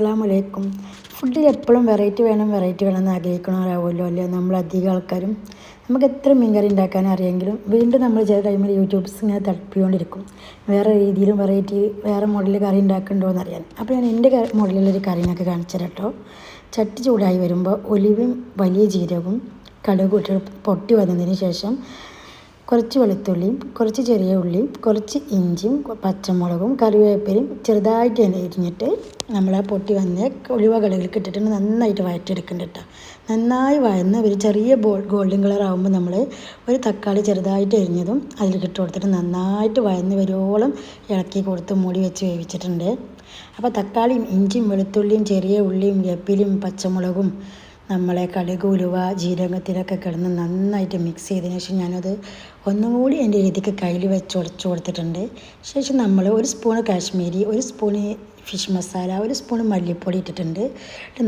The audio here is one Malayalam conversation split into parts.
അസ്സാം വലൈക്കും ഫുഡിൽ എപ്പോഴും വെറൈറ്റി വേണം വെറൈറ്റി വേണം എന്ന് ആഗ്രഹിക്കണവരാവുമല്ലോ അല്ലേ? നമ്മൾ അധികം ആൾക്കാരും. നമുക്ക് എത്ര മീൻകറി ഉണ്ടാക്കാൻ അറിയെങ്കിലും വീണ്ടും നമ്മൾ ചില ടൈമിൽ യൂട്യൂബ്സ് ഇങ്ങനെ തടിപ്പിക്കൊണ്ടിരിക്കും വേറെ രീതിയിലും വെറൈറ്റി വേറെ മോഡലിൽ കറി ഉണ്ടാക്കുന്നുണ്ടോ എന്നറിയാൻ. അപ്പോൾ ഞാൻ എന്റെ മോഡലിലൊരു കറി എന്നൊക്കെ കാണിച്ചു കേട്ടോ ചട്ടി ചൂടായി വരുമ്പോൾ ഒലിവും വലിയ ജീരകവും കടുക് പൊട്ടി വന്നതിന് ശേഷം കുറച്ച് വെളുത്തുള്ളിയും കുറച്ച് ചെറിയ ഉള്ളിയും കുറച്ച് ഇഞ്ചിയും പച്ചമുളകും കറിവേപ്പിലയും ചെറുതായിട്ട് എരിഞ്ഞിട്ട് നമ്മൾ ആ പൊട്ടി വന്ന ഉലുവ കടുകിലേക്ക് ഇട്ടിട്ട് നന്നായിട്ട് വഴറ്റിയെടുക്കേണ്ട കേട്ടോ നന്നായി വഴന്ന് ഒരു ചെറിയ ബോൾ ഗോൾഡൻ കളർ ആകുമ്പോൾ നമ്മൾ ഒരു തക്കാളി ചെറുതായിട്ട് എരിഞ്ഞതും അതിലേക്ക് ഇട്ട് കൊടുത്തിട്ട് നന്നായിട്ട് വഴന്ന് വരുവോളം ഇളക്കി കൊടുത്ത് മൂടി വെച്ച് വേവിച്ചിട്ടുണ്ട്. അപ്പോൾ തക്കാളിയും ഇഞ്ചിയും വെളുത്തുള്ളിയും ചെറിയ ഉള്ളിയും വേപ്പിലും പച്ചമുളകും നമ്മളെ കടുക് ഉലുവ ജീരകത്തിലൊക്കെ കിടന്ന് നന്നായിട്ട് മിക്സ് ചെയ്തതിന് ശേഷം ഞാനത് ഒന്നും കൂടി എന്റെ രീതിക്ക് കയ്യിൽ വെച്ച് ഉടച്ചു കൊടുത്തിട്ടുണ്ട്. ശേഷം നമ്മൾ ഒരു സ്പൂൺ കാശ്മീരി ഒരു സ്പൂണ് ഫിഷ് മസാല ഒരു സ്പൂൺ മല്ലിപ്പൊടി ഇട്ടിട്ടുണ്ട്.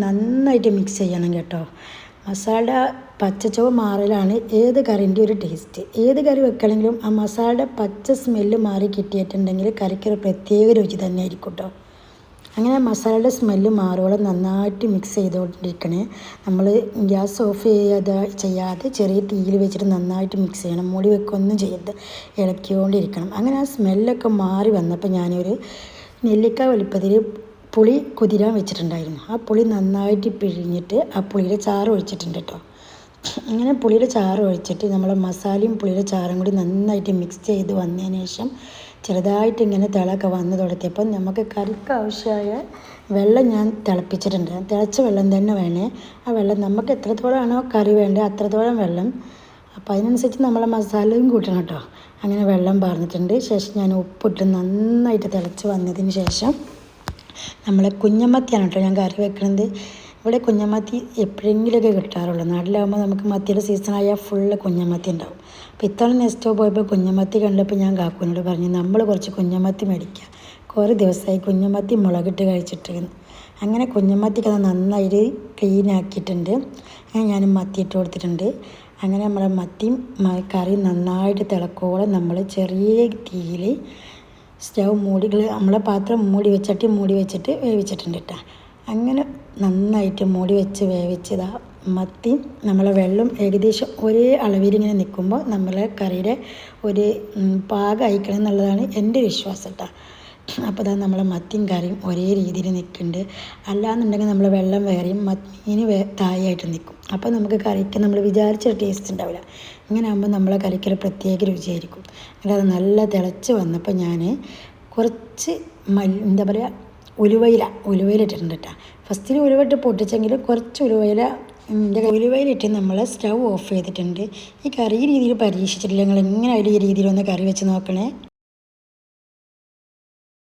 നന്നായിട്ട് മിക്സ് ചെയ്യണം കേട്ടോ. മസാലയുടെ പച്ചച്ചവ മാറലാണ് ഏത് കറിന്റെ ഒരു ടേസ്റ്റ് ഏത് കറി വെക്കണമെങ്കിലും ആ മസാലയുടെ പച്ച സ്മെല്ല് മാറി കിട്ടിയിട്ടുണ്ടെങ്കിൽ കറിക്കൊരു പ്രത്യേക രുചി തന്നെ ആയിരിക്കും കേട്ടോ. അങ്ങനെ മസാലയുടെ സ്മെല്ല് മാറോളം നന്നായിട്ട് മിക്സ് ചെയ്തുകൊണ്ടിരിക്കണേ നമ്മൾ ഗ്യാസ് ഓഫ് ചെയ്യാതെ ചെയ്യാതെ ചെറിയ തീയിൽ വെച്ചിട്ട് നന്നായിട്ട് മിക്സ് ചെയ്യണം. മൂടി വെക്കൊന്നും ചെയ്യരുത്. ഇളക്കിക്കൊണ്ടിരിക്കണം. അങ്ങനെ ആ സ്മെല്ലൊക്കെ മാറി വന്നപ്പോൾ ഞാനൊരു നെല്ലിക്ക വലിപ്പത്തിൽ പുളി കുതിരാൻ വെച്ചിട്ടുണ്ടായിരുന്നു. ആ പുളി നന്നായിട്ട് പിഴിഞ്ഞിട്ട് ആ പുളിയുടെ ചാറ് ഒഴിച്ചിട്ടുണ്ട് കേട്ടോ അങ്ങനെ പുളിയുടെ ചാറ് ഒഴിച്ചിട്ട് നമ്മൾ മസാലയും പുളിയുടെ ചാറും കൂടി നന്നായിട്ട് മിക്സ് ചെയ്ത് വന്നതിന് ശേഷം ചെറുതായിട്ട് ഇങ്ങനെ തിളക്കെ വന്ന് തുടത്തിയപ്പോൾ നമുക്ക് കറിക്ക് ആവശ്യമായ വെള്ളം ഞാൻ തിളപ്പിച്ചിട്ടുണ്ട്. തിളച്ച വെള്ളം തന്നെ വേണേ. ആ വെള്ളം നമുക്ക് എത്രത്തോളമാണോ കറി വേണ്ടത് അത്രത്തോളം വെള്ളം. അപ്പോൾ അതിനനുസരിച്ച് നമ്മളെ മസാലയും കൂട്ടണം കേട്ടോ. അങ്ങനെ വെള്ളം പാർന്നിട്ടുണ്ട്. ശേഷം ഞാൻ ഉപ്പിട്ട് നന്നായിട്ട് തിളച്ച് വന്നതിന് ശേഷം നമ്മളെ കുഞ്ഞമത്തിയാണ് കേട്ടോ ഞാൻ കറി വെക്കുന്നത് ഇവിടെ കുഞ്ഞമത്തി എപ്പോഴെങ്കിലുമൊക്കെ കിട്ടാറുള്ളൂ. നാട്ടിലാകുമ്പോൾ നമുക്ക് മത്തിയുടെ സീസണായാൽ ഫുള്ള് കുഞ്ഞമത്തി ഉണ്ടാവും. അപ്പോൾ ഇത്തവണ നെക്സ്റ്റ് പോയപ്പോൾ കുഞ്ഞമത്തി കണ്ടപ്പോൾ ഞാൻ കാക്കുവിനോട് പറഞ്ഞു നമ്മൾ കുറച്ച് കുഞ്ഞമത്തി മേടിക്കുക കുറേ ദിവസമായി കുഞ്ഞമത്തി മുളകിട്ട് കഴിച്ചിട്ട് അങ്ങനെ കുഞ്ഞമത്തിക്ക് അത് നന്നായിട്ട് ക്ലീൻ ആക്കിയിട്ടുണ്ട്. അങ്ങനെ ഞാൻ മത്തി ഇട്ട് കൊടുത്തിട്ടുണ്ട്. അങ്ങനെ നമ്മളെ മത്തിയും കറി നന്നായിട്ട് തിളക്കോളം നമ്മൾ ചെറിയ തീയിൽ സ്റ്റവ് മൂടി നമ്മളെ പാത്രം മൂടി വെച്ചിട്ട് മൂടി വെച്ചിട്ട് വേവിച്ചിട്ടുണ്ട് കേട്ടോ അങ്ങനെ നന്നായിട്ട് മൂടി വെച്ച് വേവിച്ചതാ മത്തി. നമ്മളെ വെള്ളം ഏകദേശം ഒരേ അളവിലിങ്ങനെ നിൽക്കുമ്പോൾ നമ്മളെ കറിയുടെ ഒരു പാകം അയക്കണം എന്നുള്ളതാണ് എന്റെ വിശ്വാസം കേട്ടോ അപ്പോൾ അതാ നമ്മളെ മത്തിയും കറിയും ഒരേ രീതിയിൽ നിൽക്കുന്നുണ്ട്. അല്ലാന്നുണ്ടെങ്കിൽ നമ്മൾ വെള്ളം വേറെയും മത്തിന് വേ തായായിട്ട് നിൽക്കും. അപ്പോൾ നമുക്ക് കറിക്ക് നമ്മൾ വിചാരിച്ച ടേസ്റ്റ് ഉണ്ടാവില്ല. ഇങ്ങനെ ആകുമ്പോൾ നമ്മളെ കറിക്ക് ഒരു പ്രത്യേക രുചിയായിരിക്കും. അങ്ങനെ അത് നല്ല തിളച്ച് വന്നപ്പോൾ ഞാൻ കുറച്ച് മല്ലി എന്താ പറയുക ഉലുവയില ഉലുവയില ഇട്ടിട്ടുണ്ട് കേട്ടോ ഫസ്റ്റിൽ ഉലുവയിട്ട് പൊട്ടിച്ചെങ്കിൽ കുറച്ച് ഉലുവയില ഉലുവയിലിട്ട് നമ്മൾ സ്റ്റൗ ഓഫ് ചെയ്തിട്ടുണ്ട്. ഈ കറി രീതിയിൽ പരീക്ഷിച്ചിട്ടില്ല? നിങ്ങൾ എങ്ങനെ രീതിയിൽ ഒന്ന് കറി വെച്ച് നോക്കണേ?